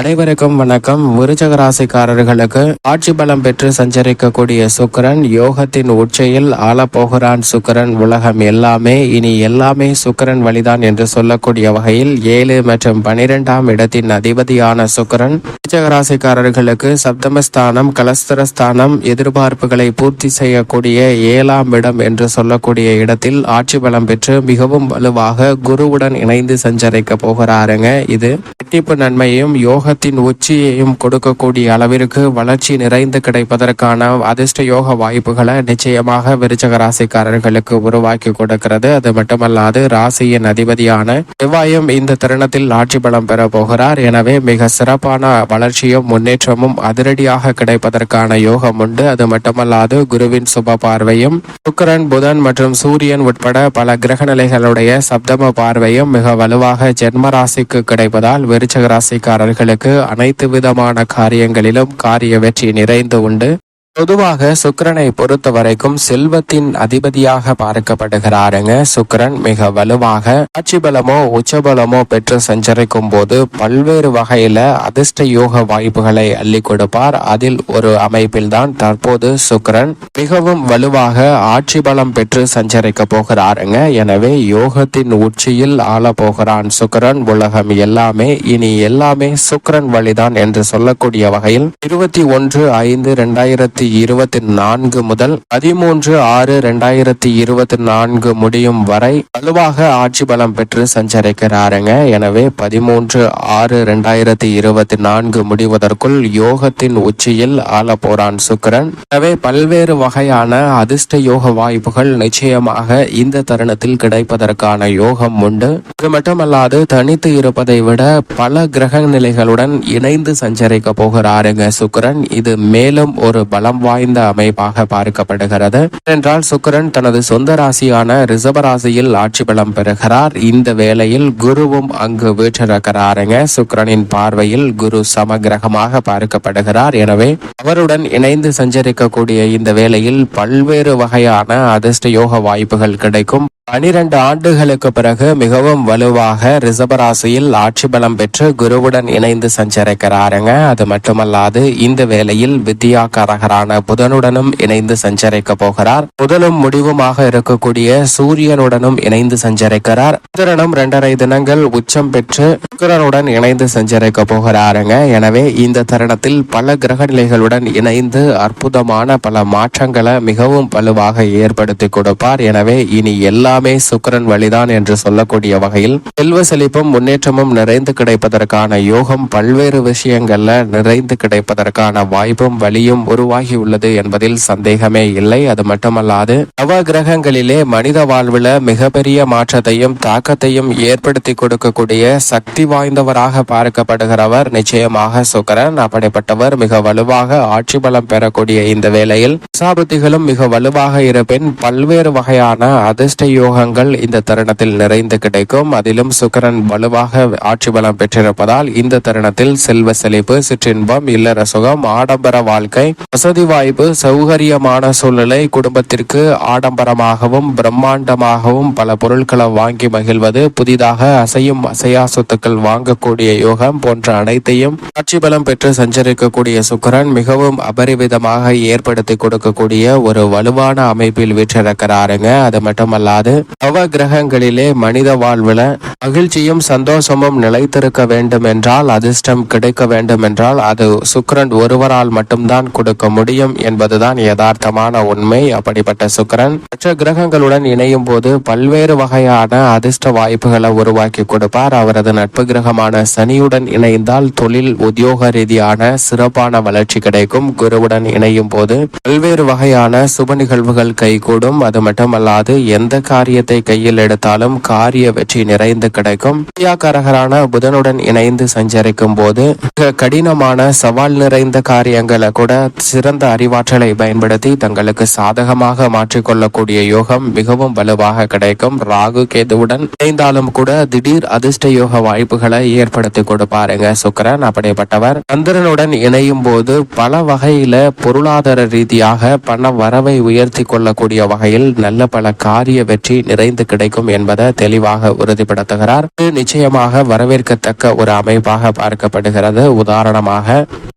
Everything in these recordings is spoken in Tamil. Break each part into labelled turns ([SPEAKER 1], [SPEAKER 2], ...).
[SPEAKER 1] அனைவருக்கும் வணக்கம். விருச்சக ராசிக்காரர்களுக்கு ஆட்சி பலம் பெற்று சஞ்சரிக்கக்கூடிய சுக்கிரன் யோகத்தின் உச்சையில் ஆளப்போகிறான் சுக்கிரன். உலகம் எல்லாமே இனி எல்லாமே சுக்கிரன் வழிதான் என்று சொல்லக்கூடிய வகையில் ஏழு மற்றும் பனிரெண்டாம் இடத்தின் அதிபதியான சுக்கிரன். விருச்சக ராசிக்காரர்களுக்கு சப்தமஸ்தானம் கலஸ்தரஸ்தானம் எதிர்பார்ப்புகளை பூர்த்தி செய்யக்கூடிய ஏழாம் இடம் என்று சொல்லக்கூடிய இடத்தில் ஆட்சி பலம் பெற்று மிகவும் வலுவாக குருவுடன் இணைந்து சஞ்சரிக்க போகிறாருங்க. இது ரெட்டிப்பு நன்மையும் யோகத்தின் உச்சியையும் கொடுக்கக்கூடிய அளவிற்கு வளர்ச்சி நிறைந்து கிடைப்பதற்கான அதிர்ஷ்ட யோக வாய்ப்புகளை நிச்சயமாக விருச்சக ராசிக்காரர்களுக்கு உருவாக்கி கொடுக்கிறது. அது மட்டுமல்லாது ராசியின் அதிபதியான செவ்வாயும் இந்த தருணத்தில் ஆட்சி பலம் பெற போகிறார். எனவே மிக சிறப்பான வளர்ச்சியும் முன்னேற்றமும் அதிரடியாக கிடைப்பதற்கான யோகம் உண்டு. அது மட்டுமல்லாது குருவின் சுப பார்வையும் சுக்கிரன் புதன் மற்றும் சூரியன் உட்பட பல கிரக நிலைகளுடைய சப்தம பார்வையும் மிக வலுவாக ஜென்ம ராசிக்கு கிடைப்பதால் விருச்சக ராசிக்காரர்களுக்கு அனைத்து விதமான காரியங்களிலும் காரிய வெற்றி நிறைந்து உண்டு. பொதுவாக சுக்கிரனை பொறுத்த வரைக்கும் செல்வத்தின் அதிபதியாக பார்க்கப்படுகிறாருங்க. சுக்கரன் மிக வலுவாக ஆட்சி பலமோ உச்சபலமோ பெற்று சஞ்சரிக்கும் போது பல்வேறு வகையில அதிர்ஷ்ட யோக வாய்ப்புகளை அள்ளி கொடுப்பார். அதில் ஒரு அமைப்பில் தான் தற்போது சுக்கரன் மிகவும் வலுவாக ஆட்சி பலம் பெற்று சஞ்சரிக்க போகிறாருங்க. எனவே யோகத்தின் உச்சியில் ஆள போகிறான் சுக்கிரன். உலகம் எல்லாமே இனி எல்லாமே சுக்கரன் வழிதான் என்று சொல்லக்கூடிய வகையில் இருபத்தி ஒன்று ஐந்து இரண்டாயிரத்தி இருபத்தி நான்கு முதல் பதிமூன்று ஆறு இரண்டாயிரத்தி இருபத்தி நான்கு முடியும் வரை வலுவாக ஆட்சி பலம் பெற்று சஞ்சரிக்கிறாருங்க. எனவே பதிமூன்று ஆறு இரண்டாயிரத்தி இருபத்தி நான்கு முடிவதற்குள் யோகத்தின் உச்சியில் ஆள போறான் சுக்கரன். எனவே பல்வேறு வகையான அதிர்ஷ்ட யோக வாய்ப்புகள் நிச்சயமாக இந்த தருணத்தில் கிடைப்பதற்கான யோகம் உண்டு. இது மட்டுமல்லாது தனித்து இருப்பதை விட பல கிரக நிலைகளுடன் இணைந்து சஞ்சரிக்க போகிறாருங்க சுக்கிரன். இது மேலும் ஒரு பலம் வாய்ந்த அமைப்பாக பார்க்கப்படுகிறது. என்றால் சுக்கரன் தனது சொந்த ராசியான ரிசர்வ ராசியில் ஆட்சி பலம் பெறுகிறார். இந்த வேளையில் குருவும் அங்கு வீற்றிருக்கிறாருங்க. சுக்கிரனின் பார்வையில் குரு சமகிரகமாக பார்க்கப்படுகிறார். எனவே அவருடன் இணைந்து சஞ்சரிக்கக்கூடிய இந்த வேளையில் பல்வேறு வகையான அதிர்ஷ்ட யோக வாய்ப்புகள் கிடைக்கும். பனிரெண்டு ஆண்டுகளுக்கு பிறகு மிகவும் வலுவாக ரிஷபராசியில் ஆட்சி பலம் பெற்று குருவுடன் இணைந்து சஞ்சரிக்கிறாருங்க. அது மட்டுமல்லாது இந்த வேளையில் வித்யாகாரகரான புதனுடனும் இணைந்து சஞ்சரிக்க போகிறார். புதனும் முடிவுமாக இருக்கக்கூடிய சூரியனுடனும் இணைந்து சஞ்சரிக்கிறார். புதனும் இரண்டரை தினங்கள் உச்சம் பெற்று சுக்கரனுடன் இணைந்து சஞ்சரிக்க போகிறாருங்க. எனவே இந்த தருணத்தில் பல கிரக நிலைகளுடன் இணைந்து அற்புதமான பல மாற்றங்களை மிகவும் வலுவாக ஏற்படுத்தி கொடுப்பார். எனவே இனி எல்லா எல்லாமே சுக்கரன் வழிதான் என்று சொல்லக்கூடிய வகையில் செல்வ செழிப்பும் முன்னேற்றமும் நிறைந்து கிடைப்பதற்கான யோகம் பல்வேறு விஷயங்கள்ல நிறைந்து கிடைப்பதற்கான வாய்ப்பும் வழியும் உருவாகி உள்ளது என்பதில் சந்தேகமே இல்லை. அது மட்டுமல்லாது நவ கிரகங்களிலே மனித வாழ்வுல மிகப்பெரிய மாற்றத்தையும் தாக்கத்தையும் ஏற்படுத்தி கொடுக்கக்கூடிய சக்தி வாய்ந்தவராக பார்க்கப்படுகிறவர் நிச்சயமாக சுக்கரன். அப்படிப்பட்டவர் மிக வலுவாக ஆட்சி பலம் பெறக்கூடிய இந்த வேளையில் சாபத்திகளும் மிக வலுவாக இருப்பின் பல்வேறு வகையான அதிர்ஷ்ட யோகங்கள் இந்த தருணத்தில் நிறைந்து கிடைக்கும். அதிலும் சுக்கரன் வலுவாக ஆட்சி பலம் பெற்றிருப்பதால் இந்த தருணத்தில் செல்வ செழிப்பு சிற்றின்பம் இல்லற சுகம் ஆடம்பர வாழ்க்கை வசதி வாய்ப்பு சௌகரியமான சூழ்நிலை குடும்பத்திற்கு ஆடம்பரமாகவும் பிரம்மாண்டமாகவும் பல பொருட்களை வாங்கி மகிழ்வது புதிதாக அசையும் அசையா சொத்துக்கள் வாங்கக்கூடிய யோகம் போன்ற அனைத்தையும் ஆட்சி பலம் பெற்று சஞ்சரிக்கக்கூடிய சுக்கரன் மிகவும் அபரிவிதமாக ஏற்படுத்தி கொடுக்கக்கூடிய ஒரு வலுவான அமைப்பில் வீற்றிருக்கிறாருங்க. அது மட்டுமல்லாது நவ கிரகங்களிலே மனித வாழ்வுல மகிழ்ச்சியும் சந்தோஷமும் நிலைத்திருக்க வேண்டும் என்றால் அதிர்ஷ்டம் கிடைக்க வேண்டும் என்றால் அது சுக்கரன் ஒருவரால் மட்டும்தான் கொடுக்க முடியும் என்பதுதான் யதார்த்தமான உண்மை. அப்படிப்பட்ட சுக்கரன் மற்ற கிரகங்களுடன் இணையும் போது பல்வேறு வகையான அதிர்ஷ்ட வாய்ப்புகளை உருவாக்கி கொடுப்பார். அவரது நட்பு கிரகமான சனியுடன் இணைந்தால் தொழில் உத்தியோக ரீதியான சிறப்பான வளர்ச்சி கிடைக்கும். குருவுடன் இணையும் போது பல்வேறு வகையான சுப நிகழ்வுகள் கைகூடும். அது மட்டுமல்லாது எந்த காரியத்தை கையில் எடுத்தாலும் காரிய வெற்றி நிறைந்து கிடைக்கும். வித்யாகாரகரான புதனுடன் இணைந்து சஞ்சரிக்கும் போது மிக கடினமான சவால் நிறைந்த காரியங்களை கூட சிறந்த அறிவாற்றலை பயன்படுத்தி தங்களுக்கு சாதகமாக மாற்றிக்கொள்ளக்கூடிய யோகம் மிகவும் வலுவாக கிடைக்கும். ராகு கேதுவுடன் இணைந்தாலும் கூட திடீர் அதிர்ஷ்ட யோக வாய்ப்புகளை ஏற்படுத்தி கொடுப்பாருங்க. சுக்கரன் அப்படிப்பட்டவர். சந்திரனுடன் இணையும் போது பல வகையில பொருளாதார ரீதியாக பண வரவை உயர்த்தி கொள்ளக்கூடிய வகையில் நல்ல பல காரிய வெற்றி வெற்றி நிறைந்து கிடைக்கும் என்பதை தெளிவாக உறுதிப்படுத்துகிறார். நிச்சயமாக வரவேற்கத்தக்க ஒரு அமைப்பாக பார்க்கப்படுகிறது. உதாரணமாக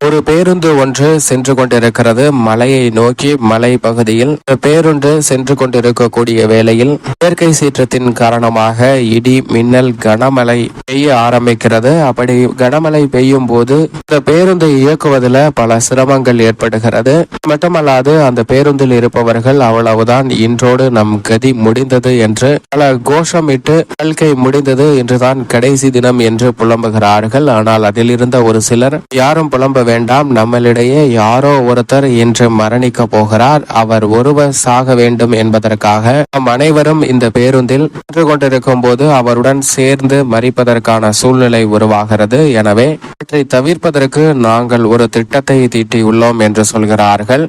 [SPEAKER 1] ஒரு பேருந்து ஒன்று சென்று கொண்டிருக்கிறது. மலையை நோக்கி மலை பகுதியில் பேருந்து சென்று கொண்டிருக்கக்கூடிய வேளையில் இயற்கை சீற்றத்தின் காரணமாக இடி மின்னல் கனமழை பெய்ய ஆரம்பிக்கிறது. அப்படி கனமழை பெய்யும் போது இந்த பேருந்தை இயக்குவதில் பல சிரமங்கள் ஏற்படுகிறது. மட்டுமல்லாது அந்த பேருந்தில் இருப்பவர்கள் அவ்வளவுதான் இன்றோடு நம் கதி முடிந்தது என்று பல கோஷமிட்டு வாழ்க்கை முடிந்தது என்றுதான் கடைசி தினம் என்று புலம்புகிறார்கள். ஆனால் அதில் இருந்த ஒரு சிலர் யாரும் புலம்ப வேண்டாம் நம்மளிடையே யாரோ ஒருத்தர் இன்று மரணிக்க போகிறார். அவர் ஒருவர் சாக வேண்டும் என்பதற்காக நம் அனைவரும் இந்த பேருந்தில் சென்று கொண்டிருக்கும் போது அவருடன் சேர்ந்து மறிப்பதற்கான சூழ்நிலை உருவாகிறது. எனவே இவற்றை தவிர்ப்பதற்கு நாங்கள் ஒரு திட்டத்தை தீட்டியுள்ளோம் என்று சொல்கிறார்கள்.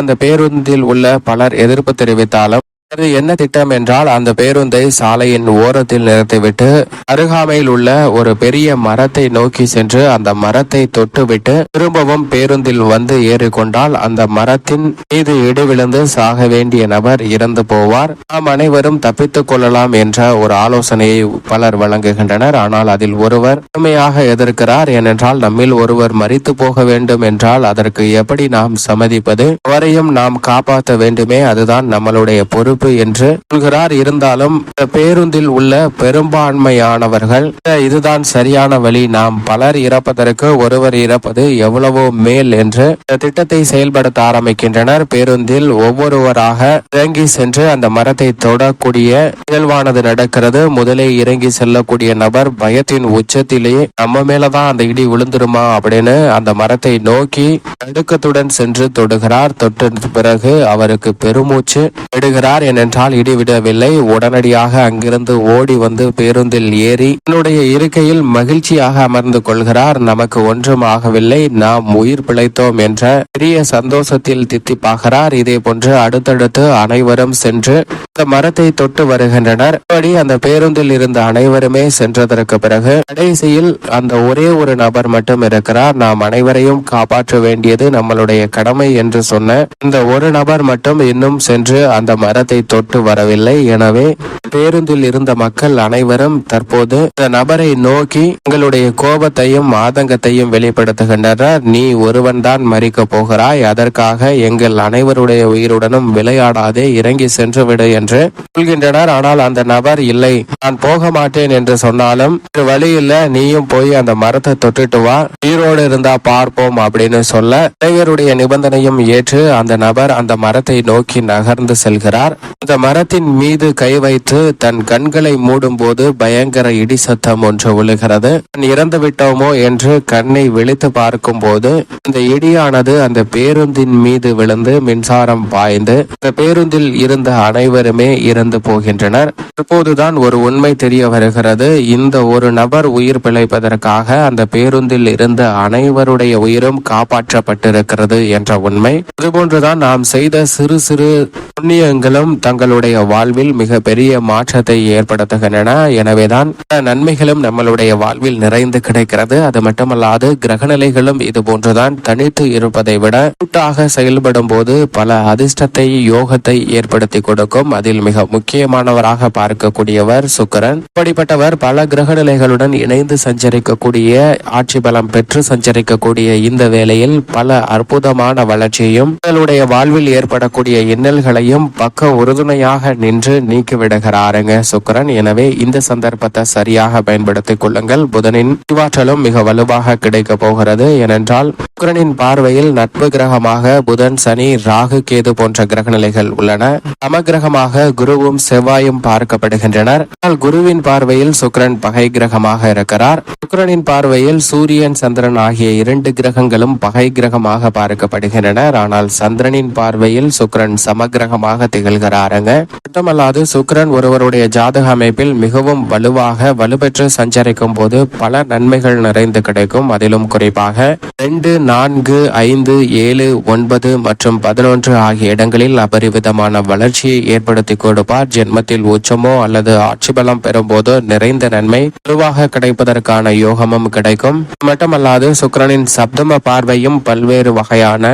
[SPEAKER 1] அந்த பேருந்தில் உள்ள பலர் எதிர்ப்பு தெரிவித்தாலும் அது என்ன திட்டம் என்றால் அந்த பேருந்தை சாலையின் ஓரத்தில் நிறுத்திவிட்டு அருகாமையில் உள்ள ஒரு பெரிய மரத்தை நோக்கி சென்று அந்த மரத்தை தொட்டுவிட்டு திரும்பவும் பேருந்தில் வந்து ஏறிக்கொண்டால் அந்த மரத்தின் மீது இடிவிழுந்து சாக வேண்டிய நபர் இறந்து போவார். நாம் அனைவரும் தப்பித்துக் கொள்ளலாம் என்ற ஒரு ஆலோசனையை பலர் வழங்குகின்றனர். ஆனால் அதில் ஒருவர் உண்மையாக எதிர்க்கிறார். ஏனென்றால் நம்மில் ஒருவர் மறித்து போக வேண்டும் என்றால் அதற்கு எப்படி நாம் சம்மதிப்பது? அவரையும் நாம் காப்பாற்ற வேண்டுமே. அதுதான் நம்மளுடைய பொறுப்பு. என்று சொல்கிறார். இருந்தாலும் பேருந்தில் உள்ள பெரும்பான்மையானவர்கள் இதுதான் சரியான வழி. நாம் பலர் இறப்பதற்கு ஒருவர் இறப்பது எவ்வளவோ மேல் என்று திட்டத்தை செயல்படுத்த ஆரம்பிக்கின்றனர். பேருந்தில் ஒவ்வொருவராக இறங்கி சென்று அந்த மரத்தை தொடக்கூடிய நிகழ்வானது நடக்கிறது. முதலே இறங்கி செல்லக்கூடிய நபர் பயத்தின் உச்சத்திலே நம்ம மேலதான் அந்த இடி விழுந்துருமா? அப்படின்னு அந்த மரத்தை நோக்கி நடுக்கத்துடன் சென்று தொடுகிறார். தொட்ட பிறகு அவருக்கு பெருமூச்சு விடுகிறார் ஏனென்றால் இடிவிடவில்லை. உடனடியாக அங்கிருந்து ஓடி வந்து பேருந்தில் ஏறி தன்னுடைய இருக்கையில் மகிழ்ச்சியாக அமர்ந்து கொள்கிறார். நமக்கு ஒன்றும் ஆகவில்லை. நாம் உயிர் பிழைத்தோம் என்ற பெரிய சந்தோஷத்தில் தித்திப்பாகிறார். இதே போன்று அடுத்தடுத்து அனைவரும் சென்று அந்த மரத்தை தொட்டு வருகின்றனர். அந்த பேருந்தில் இருந்த அனைவருமே சென்றதற்கு பிறகு கடைசியில் அந்த ஒரே ஒரு நபர் மட்டும் இருக்கிறார். நாம் அனைவரையும் காப்பாற்ற வேண்டியது நம்மளுடைய கடமை என்று சொன்ன இந்த ஒரு நபர் மட்டும் இன்னும் சென்று அந்த மரத்தை தொட்டு வரவில்லை. எனவே பேருந்தில் இருந்த மக்கள் அனைவரும் தற்போது இந்த நபரை நோக்கி எங்களுடைய கோபத்தையும் ஆதங்கத்தையும் வெளிப்படுத்துகின்றனர். நீ ஒருவன்தான் மறிக்க போகிறாய். அதற்காக எங்கள் அனைவருடைய உயிருடனும் விளையாடாதே. இறங்கி சென்று விடு என்று சொல்கின்றனர். ஆனால் அந்த நபர் இல்லை நான் போக மாட்டேன் என்று சொன்னாலும் வழி இல்ல. நீயும் போய் அந்த மரத்தை தொட்டுட்டு வா. உயிரோடு இருந்தா பார்ப்போம் அப்படின்னு சொல்ல இளைஞருடைய நிபந்தனையும் ஏற்று அந்த நபர் அந்த மரத்தை நோக்கி நகர்ந்து செல்கிறார். அந்த மரத்தின் மீது கை வைத்து தன் கண்களை மூடும் போது பயங்கர இடி சத்தம் ஒன்று விழுகிறது. இறந்து விட்டோமோ? என்று கண்ணை விழித்து பார்க்கும் போது இந்த இடியானது அந்த பேருந்தின் மீது விழுந்து மின்சாரம் பாய்ந்து அந்த பேருந்தில் இருந்த அனைவருமே இறந்து போகின்றனர். தற்போதுதான் ஒரு உண்மை தெரிய வருகிறது. இந்த ஒரு நபர் உயிர் பிழைப்பதற்காக அந்த பேருந்தில் இருந்த அனைவருடைய உயிரும் காப்பாற்றப்பட்டிருக்கிறது என்ற உண்மை. இதுபோன்றுதான் நாம் செய்த சிறு சிறு புண்ணியங்களும் தங்களுடைய வாழ்வில் மிக பெரிய மாற்றத்தை ஏற்படுத்துகின்றன. எனவேதான் நன்மைகளும் நம்மளுடைய வாழ்வில் நிறைந்து கிடைக்கிறது. அது மட்டுமல்லாது கிரகநிலைகளும் இது போன்றுதான் தனித்து இருப்பதை விட கூட்டாக செயல்படும் போது பல அதிர்ஷ்டத்தை யோகத்தை ஏற்படுத்தி கொடுக்கும். அதில் மிக முக்கியமானவராக பார்க்கக்கூடியவர் சுக்கரன். இப்படிப்பட்டவர் பல கிரகநிலைகளுடன் இணைந்து சஞ்சரிக்கக்கூடிய ஆட்சி பலம் பெற்று சஞ்சரிக்கக்கூடிய இந்த வேளையில் பல அற்புதமான வளர்ச்சியையும் தங்களுடைய வாழ்வில் ஏற்படக்கூடிய இன்னல்களையும் பக்க உறுதுணையாக நின்று நீக்கிவிடுகிறாருங்க சுக்கிரன். எனவே இந்த சந்தர்ப்பத்தை சரியாக பயன்படுத்திக் கொள்ளுங்கள். புதனின் அறிவாற்றலும் மிக வலுவாக கிடைக்க போகிறது. ஏனென்றால் சுக்கிரனின் பார்வையில் நட்பு கிரகமாக புதன் சனி ராகு கேது போன்ற கிரகநிலைகள் உள்ளன. சமகிரகமாக குருவும் செவ்வாயும் பார்க்கப்படுகின்றனர். ஆனால் குருவின் பார்வையில் சுக்கிரன் பகை கிரகமாக இருக்கிறார். சுக்கிரனின் பார்வையில் சூரியன் சந்திரன் ஆகிய இரண்டு கிரகங்களும் பகை கிரகமாக பார்க்கப்படுகின்றனர். ஆனால் சந்திரனின் பார்வையில் சுக்கிரன் சமகிரகமாக திகழ்கிறாருங்க மட்டுமல்லாது சுக்கரன் ஒருவருடைய ஜாதக அமைப்பில் மிகவும் வலுவாக வலுப்பெற்று சஞ்சரிக்கும் போது பல நன்மைகள் நிறைந்து கிடைக்கும். அதிலும் குறிப்பாக ரெண்டு நான்கு ஐந்து ஏழு ஒன்பது மற்றும் பதினொன்று ஆகிய இடங்களில் அபரிவிதமான வளர்ச்சியை ஏற்படுத்தி கொடுப்பார். ஜென்மத்தில் உச்சமோ அல்லது ஆட்சி பலம் பெறும் போதோ நிறைந்த நன்மை வலுவாக கிடைப்பதற்கான யோகமும் கிடைக்கும். மட்டுமல்லாது சுக்கரனின் சப்தம பார்வையும் பல்வேறு வகையான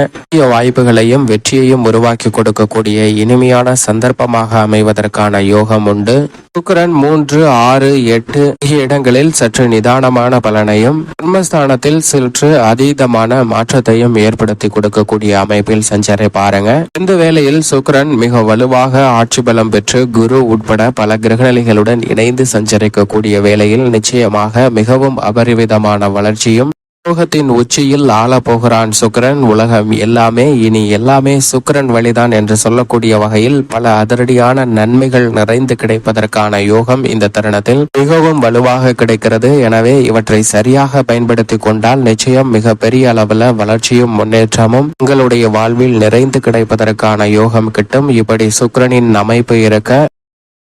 [SPEAKER 1] வாய்ப்புகளையும் வெற்றியையும் உருவாக்கி கொடுக்கக்கூடிய இனிமையான சந்தர்ப்பமாக அமைவதற்கான யோகம் உண்டு. சுக்கரன் மூன்று ஆறு எட்டு இடங்களில் சற்று நிதானமான பலனையும் கர்மஸ்தானத்தில் சற்று அதீதமான மாற்றத்தையும் ஏற்படுத்தி கொடுக்கக்கூடிய அமைப்பில் சஞ்சரை பாருங்க. இந்த வேளையில் சுக்கரன் மிக வலுவாக ஆட்சி பலம் பெற்று குரு உட்பட பல கிரகநிலைகளுடன் இணைந்து சஞ்சரிக்கக்கூடிய வேளையில் நிச்சயமாக மிகவும் அபரிவிதமான வளர்ச்சியும் உலோகத்தின் உச்சியில் ஆள போகிறான் சுக்கிரன். உலகம் எல்லாமே இனி எல்லாமே சுக்கரன் வழிதான் என்று சொல்லக்கூடிய வகையில் பல அதிரடியான நன்மைகள் நிறைந்து கிடைப்பதற்கான யோகம் இந்த தருணத்தில் மிகவும் வலுவாக கிடைக்கிறது. எனவே இவற்றை சரியாக பயன்படுத்தி கொண்டால் நிச்சயம் மிக பெரிய அளவுல வளர்ச்சியும் முன்னேற்றமும் உங்களுடைய வாழ்வில் நிறைந்து கிடைப்பதற்கான யோகம் கிட்டும். இப்படி சுக்கிரனின் அமைப்பு இருக்க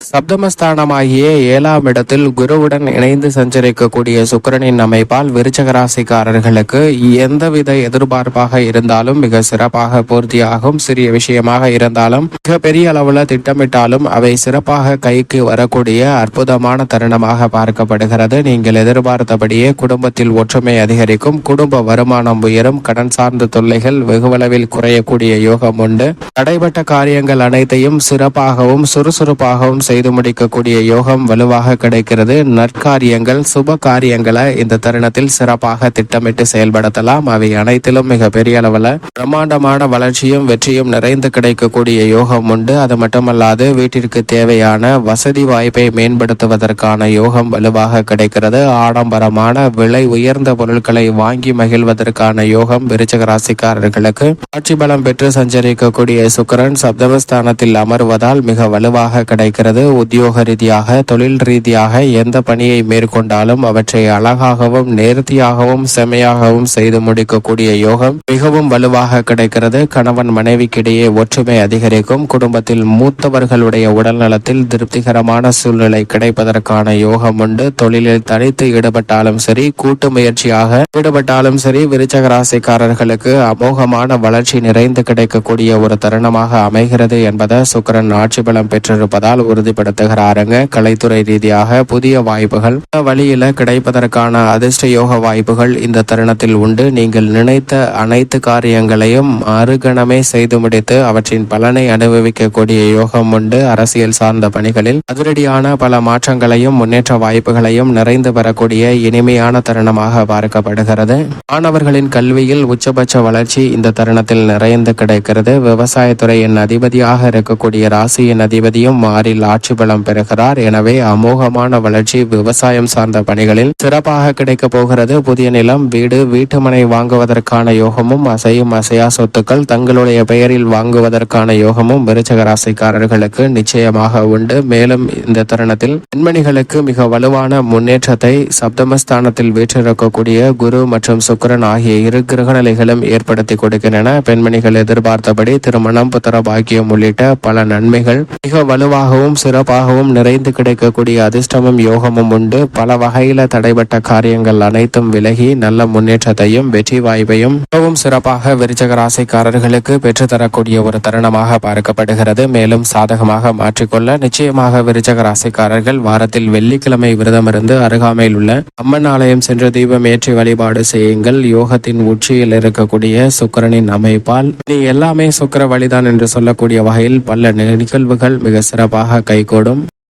[SPEAKER 1] சப்தமஸ்தானமாகிய ஏழாம் இடத்தில் குருவுடன் இணைந்து சஞ்சரிக்கக்கூடிய சுக்கிரனின் அமைப்பால் விருச்சக ராசிக்காரர்களுக்கு எந்தவித எதிர்பார்ப்பாக இருந்தாலும் மிக சிறப்பாக பூர்த்தியாகும். சிறிய விஷயமாக இருந்தாலும் மிக பெரிய அளவுல திட்டமிட்டாலும் அவை சிறப்பாக கைக்கு வரக்கூடிய அற்புதமான தருணமாக பார்க்கப்படுகிறது. நீங்கள் எதிர்பார்த்தபடியே குடும்பத்தில் ஒற்றுமை அதிகரிக்கும். குடும்ப வருமானம் உயரும். கடன் சார்ந்த தொல்லைகள் வெகுவளவில் குறையக்கூடிய யோகம் உண்டு. தடைபட்ட காரியங்கள் அனைத்தையும் சிறப்பாகவும் சுறுசுறுப்பாகவும் செய்து முடிக்கக்கூடிய யோகம் வலுவாக கிடைக்கிறது. நற்காரியங்கள் சுப காரியங்களை இந்த தருணத்தில் சிறப்பாக திட்டமிட்டு செயல்படுத்தலாம். அவை அனைத்திலும் மிக பெரிய அளவில் பிரம்மாண்டமான வளர்ச்சியும் வெற்றியும் நிறைந்து கிடைக்கக்கூடிய யோகம் உண்டு. அது மட்டுமல்லாது வீட்டிற்கு தேவையான வசதி வாய்ப்பை மேம்படுத்துவதற்கான யோகம் வலுவாக கிடைக்கிறது. ஆடம்பரமான விலை உயர்ந்த பொருட்களை வாங்கி மகிழ்வதற்கான யோகம் விருச்சக ராசிக்காரர்களுக்கு. ஆட்சி பலம் பெற்று சஞ்சரிக்கக்கூடிய சுக்கிரன் சப்தமஸ்தானத்தில் அமர்வதால் மிக வலுவாக கிடைக்கிறது. உத்தியோக ரீதியாக தொழில் ரீதியாக எந்த பணியை மேற்கொண்டாலும் அவற்றை அழகாகவும் நேர்த்தியாகவும் செமையாகவும் செய்து முடிக்கக்கூடிய யோகம் மிகவும் வலுவாக கிடைக்கிறது. கணவன் மனைவிக்கிடையே ஒற்றுமை அதிகரிக்கும். குடும்பத்தில் மூத்தவர்களுடைய உடல்நலத்தில் திருப்திகரமான சூழ்நிலை கிடைப்பதற்கான யோகம் உண்டு. தொழிலில் தனித்து ஈடுபட்டாலும் சரி கூட்டு முயற்சியாக ஈடுபட்டாலும் சரி விருச்சக ராசிக்காரர்களுக்கு அமோகமான வளர்ச்சி நிறைந்து கிடைக்கக்கூடிய ஒரு தருணமாக அமைகிறது என்பதை சுக்கிரன் ஆட்சி பலம் பெற்றிருப்பதால் உறுதிப்படுத்துகிறாருங்க. கலைத்துறை ரீதியாக புதிய வாய்ப்புகள் வழியில கிடைப்பதற்கான அதிர்ஷ்ட யோக வாய்ப்புகள் இந்த தருணத்தில் உண்டு. நீங்கள் நினைத்த அனைத்து காரியங்களையும் மறுகணமே செய்து முடித்து அவற்றின் பலனை அனுபவிக்கக்கூடிய யோகம் உண்டு. அரசியல் சார்ந்த பணிகளில் அதிரடியான பல மாற்றங்களையும் முன்னேற்ற வாய்ப்புகளையும் நிறைந்து வரக்கூடிய இனிமையான தருணமாக பார்க்கப்படுகிறது. மாணவர்களின் கல்வியில் உச்சபட்ச வளர்ச்சி இந்த தருணத்தில் நிறைந்து கிடைக்கிறது. விவசாயத்துறையின் அதிபதியாக இருக்கக்கூடிய ராசியின் அதிபதியும் மாறில் ஆட்சி பலம் பெறுகிறார். எனவே அமோகமான வளர்ச்சி விவசாயம் சார்ந்த பணிகளில் சிறப்பாக கிடைக்கப் போகிறது. புதிய நிலம் வீடு வீட்டுமனை வாங்குவதற்கான யோகமும் அசையும் அசையா சொத்துக்கள் தங்களுடைய பெயரில் வாங்குவதற்கான யோகமும் விருச்சக ராசிக்காரர்களுக்கு நிச்சயமாக உண்டு. மேலும் இந்த தருணத்தில் பெண்மணிகளுக்கு மிக வலுவான முன்னேற்றத்தை சப்தமஸ்தானத்தில் வீற்றிருக்கக்கூடிய குரு மற்றும் சுக்கிரன் ஆகிய இரு கிரகநிலைகளும் ஏற்படுத்தி கொடுக்கின்றன. பெண்மணிகள் எதிர்பார்த்தபடி திருமணம் புத்திர பாக்கியம் உள்ளிட்ட பல நன்மைகள் மிக வலுவாகவும் சிறப்பாகவும் நிறைந்து கிடைக்கக்கூடிய அதிர்ஷ்டமும் யோகமும் உண்டு. பல வகையில தடைபட்ட காரியங்கள் அனைத்தும் விலகி நல்ல முன்னேற்றத்தையும் வெற்றி வாய்ப்பையும் மிகவும் சிறப்பாக விருச்சக ராசிக்காரர்களுக்கு பெற்றுத்தரக்கூடிய ஒரு தருணமாக பார்க்கப்படுகிறது. மேலும் சாதகமாக மாற்றிக்கொள்ள நிச்சயமாக விருச்சக ராசிக்காரர்கள் வாரத்தில் வெள்ளிக்கிழமை விரதமிருந்து அருகாமையில் உள்ள அம்மன் ஆலயம் சென்று தீபம் ஏற்றி வழிபாடு செய்யுங்கள். யோகத்தின் உச்சியில் இருக்கக்கூடிய சுக்கிரனின் அமைப்பால் நீ எல்லாமே சுக்கிர வழிதான் என்று சொல்லக்கூடிய வகையில் பல நிகழ்வுகள் மிக சிறப்பாக கைகூடும்